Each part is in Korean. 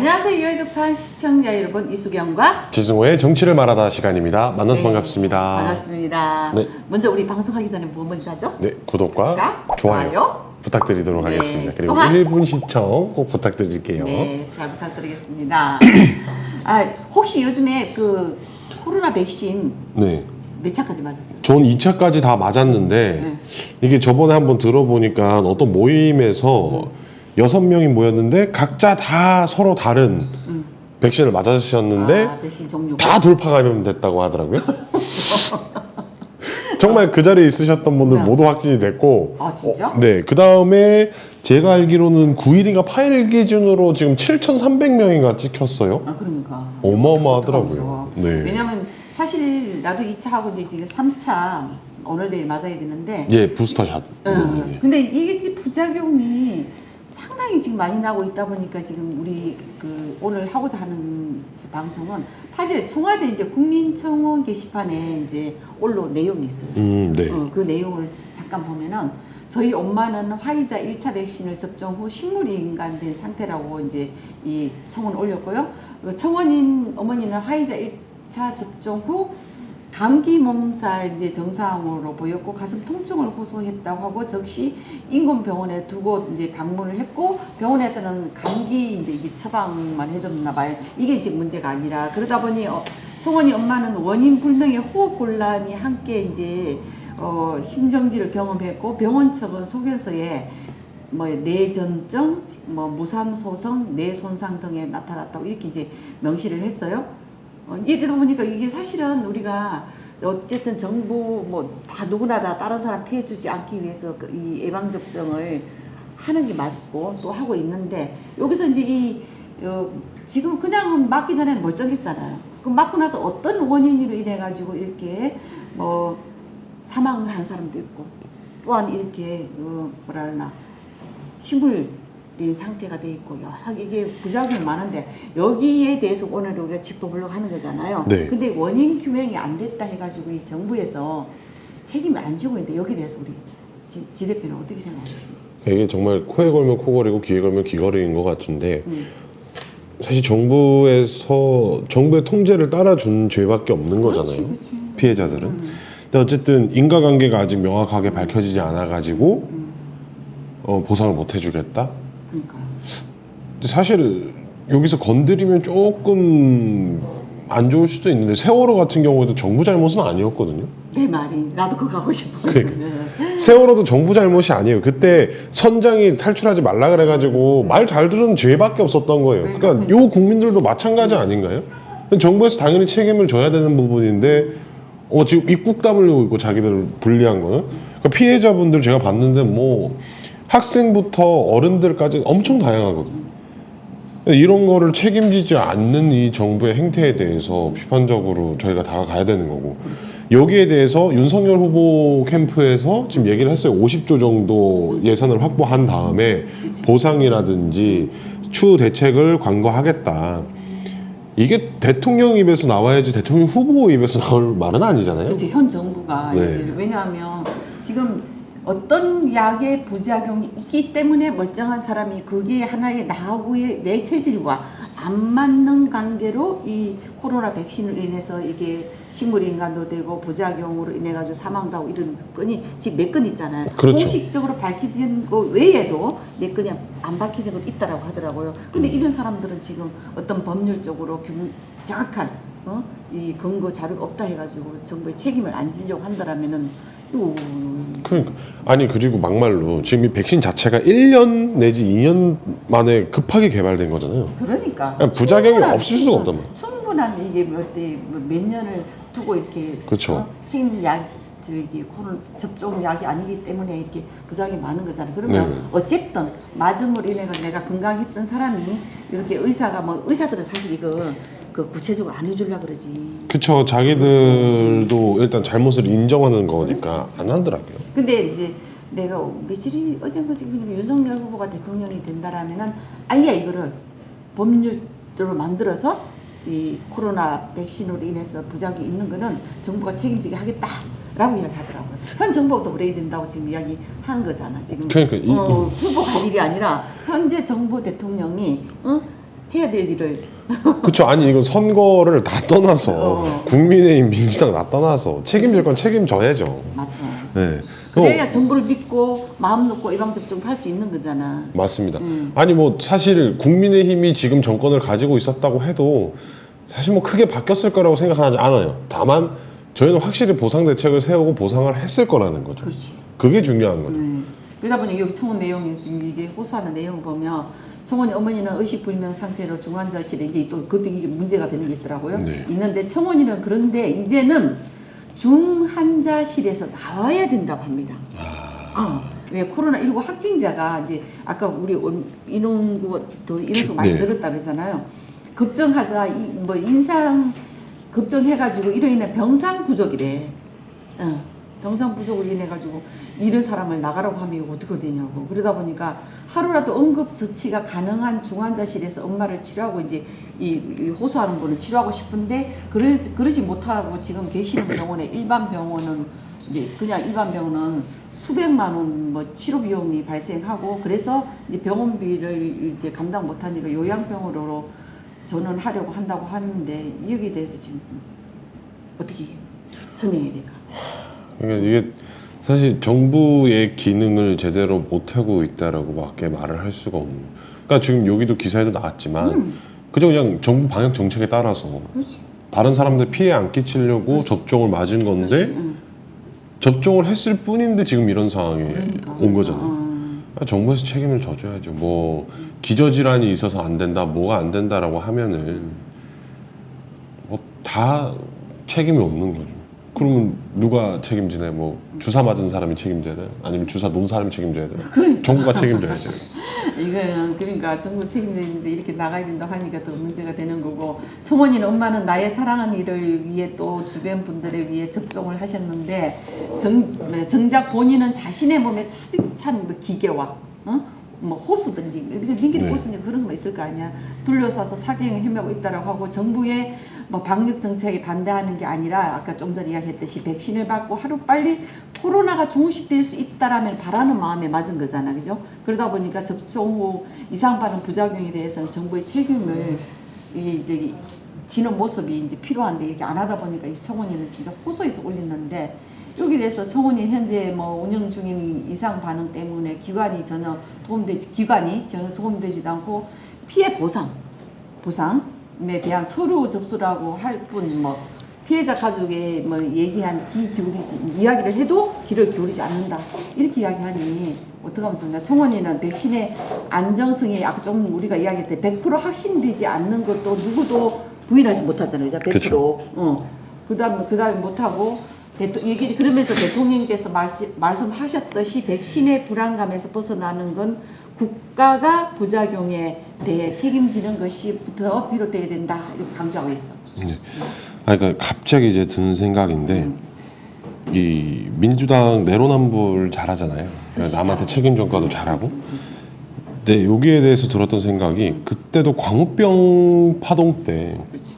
안녕하세요. 여의도판 시청자 여러분 이수경과 지승호의 정치를 말하다 시간입니다. 만나서 네, 반갑습니다. 반갑습니다. 네. 먼저 우리 방송하기 전에 뭐 먼저 하죠? 네, 구독과 구독과 좋아요, 좋아요. 부탁드리도록 네. 하겠습니다. 그리고 또한- 1분 시청 꼭 부탁드릴게요. 네, 잘 부탁드리겠습니다. 아, 혹시 요즘에 그 코로나 백신 네. 몇 차까지 맞았어요? 전 2차까지 다 맞았는데 네. 이게 저번에 한번 들어보니까 어떤 모임에서 여섯 명이 모였는데 각자 다 서로 다른 백신을 맞으셨는데 아, 백신 종류가 다 돌파 감염 됐다고 하더라고요. 정말 그 자리에 있으셨던 분들 네. 모두 확진이 됐고 아, 진짜? 어, 네. 그다음에 제가 알기로는 9일인가 8일 기준으로 지금 7,300명인가 찍혔어요. 아, 그러니까. 어마어마하더라고요. 네. 왜냐면 사실 나도 2차 하고 이제 지금 3차 오늘 내일 맞아야 되는데 예, 부스터샷. 응. 네. 근데 이게 부작용이 상당히 지금 많이 나고 있다 보니까 지금 우리 그 오늘 하고자 하는 지- 방송은 8일 청와대 이제 국민청원 게시판에 이제 올로 내용이 있어요. 음, 네. 어, 그 내용을 잠깐 보면은 저희 엄마는 화이자 1차 백신을 접종 후 식물인간 된 상태라고 이제 이 청원 올렸고요. 그 청원인 어머니는 화이자 1차 접종 후 감기 몸살 이제 정상으로 보였고 가슴 통증을 호소했다고 하고 즉시 인근 병원에 두고 이제 방문을 했고 병원에서는 감기 이제 처방만 해줬나 봐요. 이게 이제 문제가 아니라 그러다 보니 어, 청원이 엄마는 원인 불명의 호흡 곤란이 함께 이제 어, 심정지를 경험했고 병원 측은 소견서에 뭐 뇌전증, 뭐 무산 소성, 뇌 손상 등에 나타났다고 이렇게 이제 명시를 했어요. 어, 이러다 보니까 이게 사실은 우리가 어쨌든 정부 뭐 다 누구나 다 다른 사람 피해 주지 않기 위해서 그 이 예방 접종을 하는 게 맞고 또 하고 있는데 여기서 이제 이 어, 지금 그냥 맞기 전에는 멀쩡했잖아요. 그럼 맞고 나서 어떤 원인으로 인해 가지고 이렇게 뭐 사망한 사람도 있고 또한 이렇게 어, 뭐라 하나 식물 인 상태가 돼 있고 여러 이게 부작용이 많은데 여기에 대해서 오늘 우리가 짚어보려고 하는 거잖아요. 네. 근데 원인 규명이 안 됐다 해가지고 이 정부에서 책임을 안 지고 있는데 여기에 대해서 우리 지, 지 대표는 어떻게 생각하시는지? 이게 정말 코에 걸면 코걸이고 귀에 걸면 귀걸이인 것 같은데 음. 사실 정부에서 정부의 통제를 따라준 죄밖에 없는 거잖아요. 그렇지, 그렇지. 피해자들은. 음. 근데 어쨌든 인과관계가 아직 명확하게 밝혀지지 않아가지고 어, 보상을 못 해주겠다. 그러니까 근데 사실 여기서 건드리면 조금 안 좋을 수도 있는데 세월호 같은 경우에도 정부 잘못은 아니었거든요. 내 말이 나도 그거 하고 싶어. 그러니까. 세월호도 정부 잘못이 아니에요. 그때 선장이 탈출하지 말라 그래가지고 말 잘 들은 죄밖에 없었던 거예요. 그러니까 요 국민들도 마찬가지 아닌가요? 정부에서 당연히 책임을 져야 되는 부분인데 어 지금 입국 다물고 있고 자기들 불리한 거는 그러니까 피해자분들 제가 봤는데 뭐 학생부터 어른들까지 엄청 다양하거든요. 이런 거를 책임지지 않는 이 정부의 행태에 대해서 비판적으로 저희가 다가가야 되는 거고 여기에 대해서 윤석열 후보 캠프에서 지금 얘기를 했어요. 50조 정도 예산을 확보한 다음에 보상이라든지 추후 대책을 관과하겠다. 이게 대통령 입에서 나와야지 대통령 후보 입에서 나올 말은 아니잖아요. 그렇지 현 정부가 네. 얘기를 왜냐하면 지금 어떤 약의 부작용이 있기 때문에 멀쩡한 사람이 그게 하나의 나하고의 내 체질과 안 맞는 관계로 이 코로나 백신을 인해서 이게 식물 인간도 되고 부작용으로 인해 가지고 사망도 하고 이런 건이 지금 몇 건 있잖아요. 그렇죠. 공식적으로 밝혀진 거 외에도 몇 건이 안 밝혀진 것도 있다라고 하더라고요. 근데 이런 사람들은 지금 어떤 법률적으로 규- 정확한 어? 이 근거 자료가 없다 해가지고 정부의 책임을 안 지려고 한다라면은 요 그러니까 아니 그리고 막말로 지금 이 백신 자체가 1년 내지 2년 만에 급하게 개발된 거잖아요. 그러니까 그냥 부작용이 충분한- 없을 수가 없단 어, 말이야. 충분한 이게 뭐몇 년을 두고 이렇게 그렇죠. 어? 생약 저기 코로나 접종 약이 아니기 때문에 이렇게 부작용이 많은 거잖아요. 그러면 네. 어쨌든 맞음으로 인해 내가 건강했던 사람이 이렇게 의사가 뭐 의사들은 사실 이거 그 구체적으로 안 해주려 그러지. 그쵸 자기들도 일단 잘못을 인정하는 거니까 안 하더라고요. 근데 이제 내가 며칠이 어젠가 지금 윤석열 후보가 대통령이 된다라면은 아예 이거를 법률대로 만들어서 이 코로나 백신으로 인해서 부작용이 있는 거는 정부가 책임지게 하겠다 라고 이야기하더라고요. 현 정부부터 그래야 된다고 지금 이야기하는 거잖아. 지금 그러니까 이- 어, 후보 갈 일이 아니라 현재 정부 대통령이 어? 해야 될 일을 그렇죠. 아니 이거 선거를 다 떠나서 어. 국민의힘 민주당 다 떠나서 책임질 건 책임져야죠. 맞죠. 네. 그래야 정부를 믿고 마음 놓고 예방 접종도 할 수 있는 거잖아. 맞습니다. 음. 아니 뭐 사실 국민의힘이 지금 정권을 가지고 있었다고 해도 사실 뭐 크게 바뀌었을 거라고 생각하지 않아요. 다만 저희는 확실히 보상 대책을 세우고 보상을 했을 거라는 거죠. 그렇지. 그게 중요한 거죠. 음. 그러다 보니 여기 청원 내용이 지금 이게 호소하는 내용 보면 청원이 어머니는 의식불명 상태로 중환자실에 이제 또 그것도 이게 문제가 되는 게 있더라고요. 네. 있는데 청원이는 그런데 이제는 중환자실에서 나와야 된다고 합니다. 어, 왜 코로나 19 확진자가 이제 아까 우리 온- 인원구 더 인원수 많이 네. 늘었다 그러잖아요. 걱정하자 이, 뭐 인상 걱정해가지고 이로 인해 병상 부족이래. 어, 병상 부족으로 인해 가지고 이런 사람을 나가라고 하면 어떻게 되냐고. 그러다 보니까 하루라도 응급 처치가 가능한 중환자실에서 엄마를 치료하고 이제 이, 이 호소하는 분은 치료하고 싶은데 그러, 그러지 못하고 지금 계시는 병원에 일반 병원은 이제 그냥 일반 병원은 수백만 원 뭐 치료 비용이 발생하고 그래서 이제 병원비를 이제 감당 못하니까 요양병원으로 전원하려고 한다고 하는데 여기에 대해서 지금 어떻게 설명해야 될까? 그러니까 이게 사실 정부의 기능을 제대로 못하고 있다라고밖에 말을 할 수가 없는. 그러니까 지금 여기도 기사에도 나왔지만 음. 그저 그냥 정부 방역 정책에 따라서 그렇지. 다른 사람들 피해 안 끼치려고 접종을 맞은 건데 그렇지. 응. 접종을 했을 뿐인데 지금 이런 상황에 그러니까. 온 거잖아요. 어. 아, 정부에서 책임을 져줘야죠. 뭐 기저질환이 있어서 안 된다, 뭐가 안 된다라고 하면은 뭐 다 책임이 없는 거죠. 그러면 누가 책임지네? 뭐 주사 맞은 사람이 책임져야 돼? 아니면 주사 놓은 사람이 책임져야 돼? 그러니까. 정부가 책임져야죠. 이거는 그러니까 정부 책임자인데 이렇게 나가야 된다 하니까 더 문제가 되는 거고 청원이는 엄마는 나의 사랑하는 일을 위해 또 주변 분들에 위해 접종을 하셨는데 정, 정작 본인은 자신의 몸에 차디찬 뭐 기계와 어? 뭐 호수든지 민기도 네. 호수니 그런 거 있을 거 아니야 둘러싸서 사경을 헤매고 있다라고 하고 정부의 뭐 방역 정책에 반대하는 게 아니라 아까 좀 전에 이야기했듯이 백신을 받고 하루 빨리 코로나가 종식될 수 있다라면 바라는 마음에 맞은 거잖아, 그죠? 그러다 보니까 접종 후 이상 반응 부작용에 대해서는 정부의 책임을 이 이제 지는 모습이 이제 필요한데 이렇게 안 하다 보니까 이 청원인은 진짜 호소해서 올렸는데 여기 대해서 청원이 현재 뭐 운영 중인 이상 반응 때문에 기관이 전혀 도움되지 기관이 전혀 도움되지도 않고 피해 보상 보상 에 대한 서류 접수라고 할 뿐 뭐 피해자 가족의 뭐 얘기한 귀 기울이지 이야기를 해도 귀를 기울이지 않는다 이렇게 이야기하니 어떻게 하면 좋냐 청원이는 백신의 안정성이 아까 좀 우리가 이야기했듯 100% 확신되지 않는 것도 누구도 부인하지 못하잖아요 100% 그쵸. 어. 그다음에 그다음에 못하고 대토, 얘기 그러면서 대통령께서 말시, 말씀하셨듯이 백신의 불안감에서 벗어나는 건 국가가 부작용에 대해 책임지는 것이 더 비롯돼야 된다 이렇게 강조하고 있어. 아, 그러니까 갑자기 이제 드는 생각인데 이 민주당 내로남불 잘하잖아요. 그러니까 남한테 책임 전가도 잘하고. 근데 여기에 대해서 들었던 생각이 그때도 광우병 파동 때 그렇지.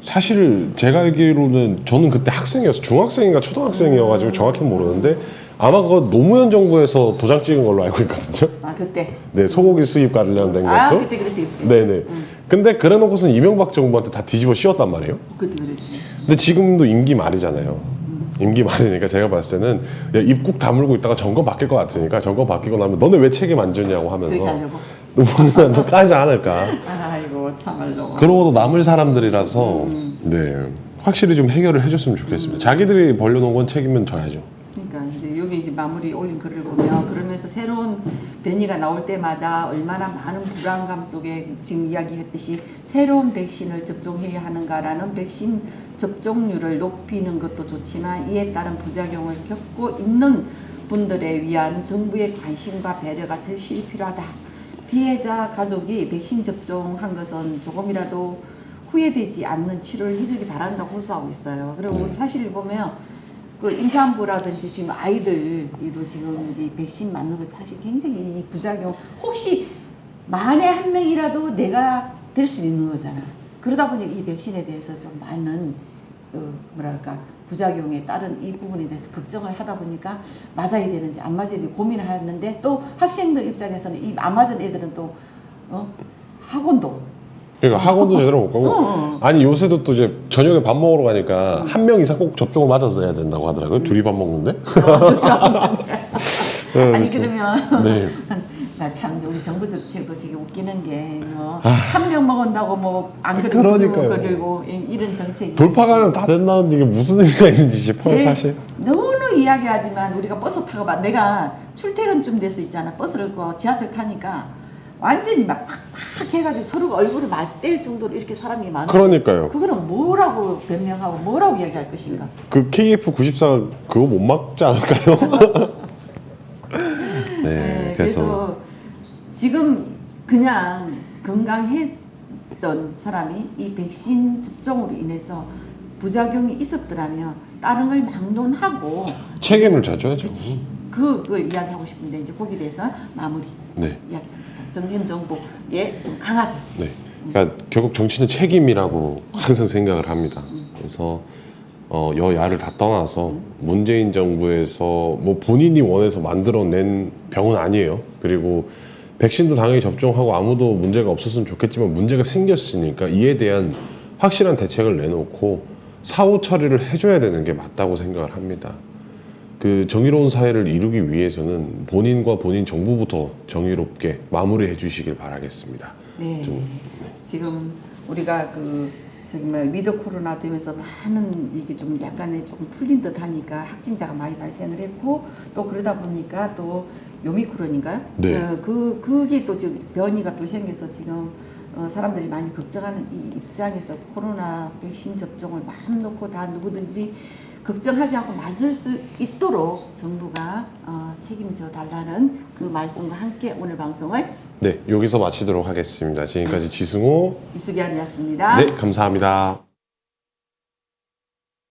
사실 제가 알기로는 저는 그때 학생이어서 중학생인가 초등학생이어가지고 정확히는 모르는데 아마 그거 노무현 정부에서 도장 찍은 걸로 알고 있거든요. 아 그때. 네, 소고기 수입 관련된 아 것도. 그때 그렇지 그렇지. 네네. 근데 그래놓고서는 이명박 정부한테 다 뒤집어 씌웠단 말이에요. 그때 그렇지. 근데 지금도 임기 말이잖아요. 임기 말이니까 제가 봤을 때는 야, 입국 다물고 있다가 정권 바뀔 것 같으니까 정권 바뀌고 나면 너네 왜 책임 안 그렇게 하면서. 누구는 까지 않을까. 아이고 참말로. 그러고도 남을 사람들이라서 네 확실히 좀 해결을 해줬으면 좋겠습니다. 자기들이 벌려놓은 건 책임은 져야죠. 마무리 올린 글을 보면 그러면서 새로운 변이가 나올 때마다 얼마나 많은 불안감 속에 지금 이야기했듯이 새로운 백신을 접종해야 하는가라는 백신 접종률을 높이는 것도 좋지만 이에 따른 부작용을 겪고 있는 분들에 위한 정부의 관심과 배려가 절실히 필요하다. 피해자 가족이 백신 접종한 것은 조금이라도 후회되지 않는 치료를 해주기 바란다고 호소하고 있어요. 그리고 사실 보면 그 임산부라든지 지금 아이들도 지금 이제 백신 맞는 걸 사실 굉장히 이 부작용 혹시 만에 한 명이라도 내가 될 수 있는 거잖아. 그러다 보니 이 백신에 대해서 좀 많은 어, 뭐랄까 부작용에 따른 이 부분에 대해서 걱정을 하다 보니까 맞아야 되는지 안 맞아야 되는지 고민을 하는데 또 학생들 입장에서는 이 안 맞은 애들은 또 어? 학원도 그러니까 학원도 제대로 못 가고 어. 아니 요새도 또 이제 저녁에 밥 먹으러 가니까 한 명 이상 꼭 접종을 맞아서 해야 된다고 하더라고요. 둘이 밥 먹는데. 아니 그러면 네. 나 참 우리 정부 정책도 되게 웃기는 게한 명 먹은다고 뭐 안 그리고 아. 그러니까요. 그리고 이- 이런 정책이 돌파가면 다 된다는데 이게 무슨 의미가 있는지 싶어요, 사실. 너무 이야기하지만 우리가 버스 타고 봐 내가 출퇴근쯤 돼서 있잖아 버스를 그 지하철 타니까 완전히 막 팍팍 해가지고 서로가 얼굴을 맞댈 정도로 이렇게 사람이 많아. 그러니까요. 그거는 뭐라고 변명하고 뭐라고 이야기할 것인가? 그 KF94 그거 못 막지 않을까요? 네, 네, 그래서 그래서 지금 그냥 건강했던 사람이 이 백신 접종으로 인해서 부작용이 있었더라면 다른 걸 막론하고 책임을 져줘야죠. 그렇지 그걸 이야기하고 싶은데 이제 거기에 대해서 마무리 네. 이야기 좀 부탁. 정현 정부에 좀 강하게 네. 그러니까 결국 정치는 책임이라고 항상 생각을 합니다. 그래서 어, 여야를 다 떠나서 문재인 정부에서 뭐 본인이 원해서 만들어낸 병은 아니에요. 그리고 백신도 당연히 접종하고 아무도 문제가 없었으면 좋겠지만 문제가 생겼으니까 이에 대한 확실한 대책을 내놓고 사후 처리를 해줘야 되는 게 맞다고 생각을 합니다. 그 정의로운 사회를 이루기 위해서는 본인과 본인 정부부터 정의롭게 마무리해 주시길 바라겠습니다. 네. 좀 지금 우리가 그 정말 위드 코로나 되면서 많은 이게 좀 약간의 조금 풀린 듯 하니까 확진자가 많이 발생을 했고 또 그러다 보니까 또 요미크론인가요? 네. 어, 그 그게 또 지금 변이가 또 생겨서 지금 어, 사람들이 많이 걱정하는 이 입장에서 코로나 백신 접종을 마음 놓고 다 누구든지 걱정하지 않고 맞을 수 있도록 정부가 어, 책임져 달라는 그 말씀과 함께 오늘 방송을 네, 여기서 마치도록 하겠습니다. 지금까지 지승호. 이수기안이었습니다. 네, 감사합니다.